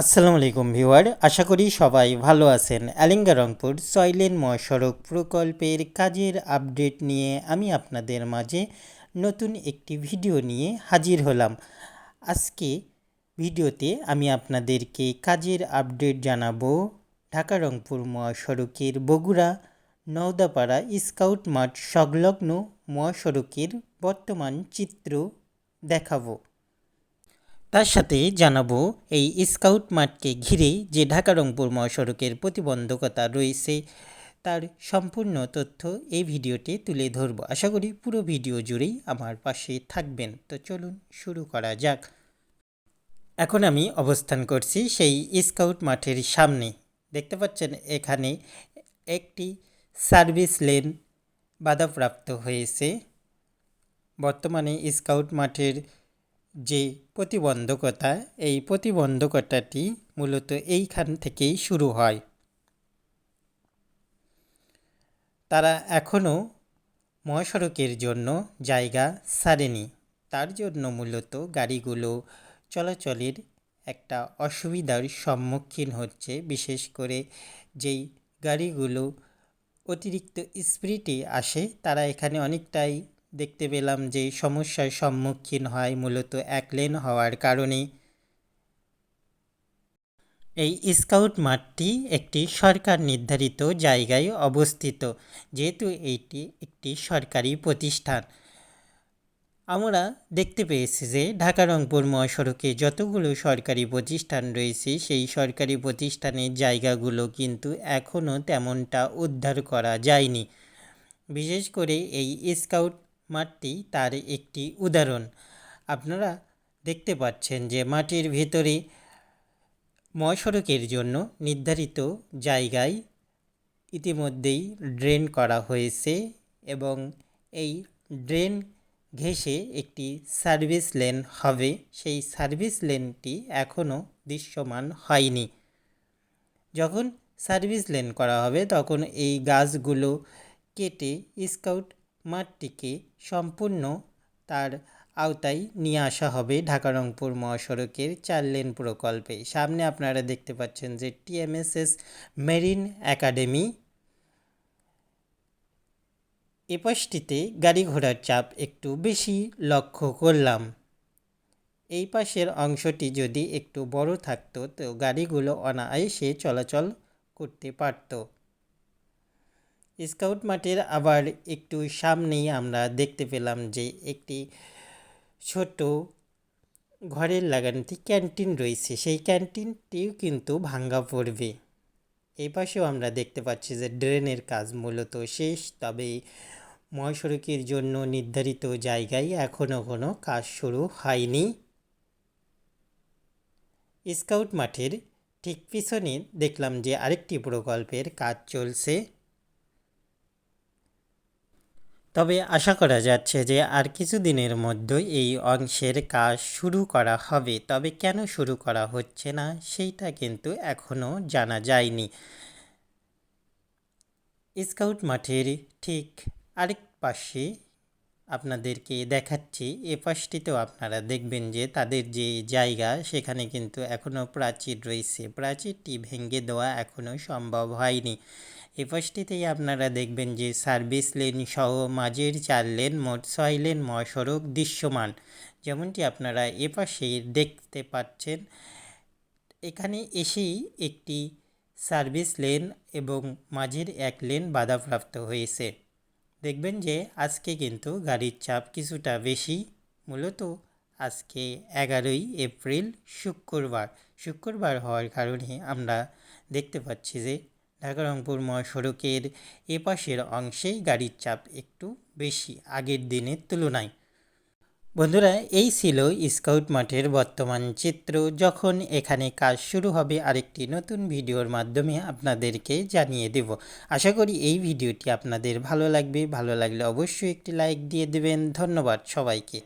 আসসালামু আলাইকুম ভিউয়ার, আশা করি সবাই ভালো আছেন। আলিঙ্গা রংপুর সয়লেন মহাসড়ক প্রকল্পের কাজের আপডেট নিয়ে আমি আপনাদের মাঝে নতুন একটি ভিডিও নিয়ে হাজির হলাম। আজকে ভিডিওতে আমি আপনাদেরকে কাজের আপডেট জানাব ঢাকা রংপুর মহাসড়কের বগুড়া, নওদাপাড়া, স্কাউট মাঠ সংলগ্ন মহাসড়কের বর্তমান চিত্র দেখাবো। তার সাথে জানাব, এই স্কাউট মাঠকে ঘিরে যে ঢাকা রংপুর মহাসড়কের প্রতিবন্ধকতা রয়েছে, তার সম্পূর্ণ তথ্য এই ভিডিওতে তুলে ধরব। আশা করি পুরো ভিডিও জুড়েই আমার পাশে থাকবেন। তো চলুন শুরু করা যাক। এখন আমি অবস্থান করছি সেই স্কাউট মাঠের সামনে। দেখতে পাচ্ছেন, এখানে একটি সার্ভিস লেন বাধাপ্রাপ্ত হয়েছে। বর্তমানে স্কাউট মাঠের যে প্রতিবন্ধকতা, এই প্রতিবন্ধকতাটি মূলত এইখান থেকেই শুরু হয়। তারা এখনও মহাসড়কের জন্য জায়গা ছাড়েনি। তার জন্য মূলত গাড়িগুলো চলাচলের একটা অসুবিধার সম্মুখীন হচ্ছে, বিশেষ করে যেই গাড়িগুলো অতিরিক্ত স্পিডে আসে, তারা এখানে অনেকটাই দেখতে পেলাম যে সমস্যার সম্মুখীন হয় মূলত এক লেন হওয়ার কারণে। এই স্কাউট মাঠটি একটি সরকার নির্ধারিত জায়গায় অবস্থিত, যেহেতু এইটি একটি সরকারি প্রতিষ্ঠান। আমরা দেখতে পেয়েছি যে ঢাকা রংপুর মহাসড়কে যতগুলো সরকারি প্রতিষ্ঠান রয়েছে, সেই সরকারি প্রতিষ্ঠানের জায়গাগুলো কিন্তু এখনও তেমনটা উদ্ধার করা যায়নি। বিশেষ করে এই স্কাউট মাঠটি তার একটি উদাহরণ। আপনারা দেখতে পাচ্ছেন যে মাটির ভেতরে মহাসড়কের জন্য নির্ধারিত জায়গায় ইতিমধ্যেই ড্রেন করা হয়েছে এবং এই ড্রেন ঘেঁষে একটি সার্ভিস লেন হবে। সেই সার্ভিস লেনটি এখনও দৃশ্যমান হয়নি। যখন সার্ভিস লেন করা হবে, তখন এই গাছগুলো কেটে স্কাউট মাঠটিকে সম্পূর্ণ তার আওতায় নিয়ে আসা হবে ঢাকা রংপুর মহাসড়কের চার লেন প্রকল্পে। সামনে আপনারা দেখতে পাচ্ছেন যে টিএমএসএস মেরিন একাডেমি। এ পাশটিতে গাড়ি ঘোড়ার চাপ একটু বেশি লক্ষ্য করলাম। এই পাশের অংশটি যদি একটু বড় থাকতো তো গাড়িগুলো অনায়াসে চলাচল করতে পারতো। স্কাউট মাঠের আবার একটু সামনেই আমরা দেখতে পেলাম যে একটি ছোট ঘরের লাগানোটি ক্যান্টিন রয়েছে। সেই ক্যান্টিনটিও কিন্তু ভাঙ্গা পড়বে। এই পাশেও আমরা দেখতে পাচ্ছি যে ড্রেনের কাজ মূলত শেষ, তবে মহাসড়কের জন্য নির্ধারিত জায়গায় এখনও কোনো কাজ শুরু হয়নি। স্কাউট মাঠের ঠিক পিছনে দেখলাম যে আরেকটি প্রকল্পের কাজ চলছে। তবে আশা করা যাচ্ছে যে আর কিছু দিনের মধ্যেই এই অংশের কাজ শুরু করা হবে। তবে কেন শুরু করা হচ্ছে না, সেইটা কিন্তু এখনও জানা যায়নি। স্কাউট মাঠের ঠিক আরেক পাশে আপনাদেরকে দেখাচ্ছি। এ পাশটিতেও আপনারা দেখবেন যে তাদের যে জায়গা, সেখানে কিন্তু এখনও প্রাচীর রয়েছে। প্রাচীরটি ভেঙে দেওয়া এখনও সম্ভব হয়নি। এ পাশটিতেই আপনারা দেখবেন যে সার্ভিস লেন সহ মাঝের চার লেন, মোট ছয় লেন মহাসড়ক দৃশ্যমান। যেমনটি আপনারা এ পাশে দেখতে পাচ্ছেন। এখানে এসেই একটি সার্ভিস লেন এবং মাঝের এক লেন বাধাপ্রাপ্ত হয়েছে। দেখবেন যে আজকে কিন্তু গাড়ির চাপ কিছুটা বেশি। মূলত আজকে এগারোই এপ্রিল শুক্রবার। শুক্রবার হওয়ার কারণে আমরা দেখতে পাচ্ছি যে ঢাকা রংপুর মহাসড়কের এপাশের অংশেই গাড়ির চাপ একটু বেশি। আগের দিনের তুলনায় বন্ধুরা, এই ছিল স্কাউট মাঠের বর্তমান চিত্র। যখন এখানে কাজ শুরু হবে, আরেকটি নতুন ভিডিওর মাধ্যমে আপনাদেরকে জানিয়ে দেব। আশা করি এই ভিডিওটি আপনাদের ভালো লাগবে। ভালো লাগলে অবশ্যই একটি লাইক দিয়ে দেবেন। ধন্যবাদ সবাইকে।